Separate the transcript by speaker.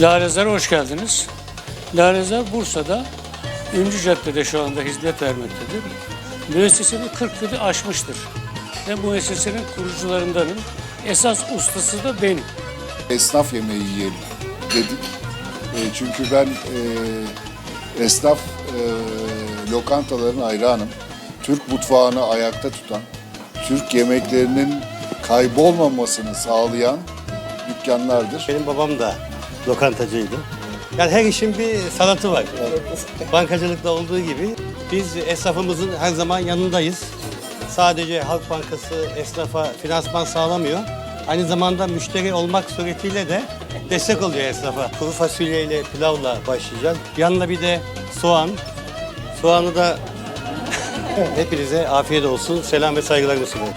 Speaker 1: Lalezar'a hoş geldiniz. Lalezar Bursa'da Ünlü Cadde'de şu anda hizmet vermektedir. Müesseseni 40 yılı aşmıştır. Ve bu müessesenin kurucularındanım. Esas ustası da benim.
Speaker 2: esnaf yemeği yiyelim dedik. E, çünkü ben e, esnaf e, lokantaların hayranım. Türk mutfağını ayakta tutan, Türk yemeklerinin kaybolmamasını sağlayan dükkanlardır.
Speaker 3: Benim babam da lokantacıydı. Yani her işin bir sanatı var. Bankacılıkta olduğu gibi biz esnafımızın her zaman yanındayız. Sadece Halk Bankası esnafa finansman sağlamıyor. Aynı zamanda müşteri olmak suretiyle de destek oluyor esnafa. Kuru fasulyeyle pilavla başlayacağız. Yanına bir de soğan. Soğanı da hepinize afiyet olsun. Selam ve saygılarımı sunuyorum.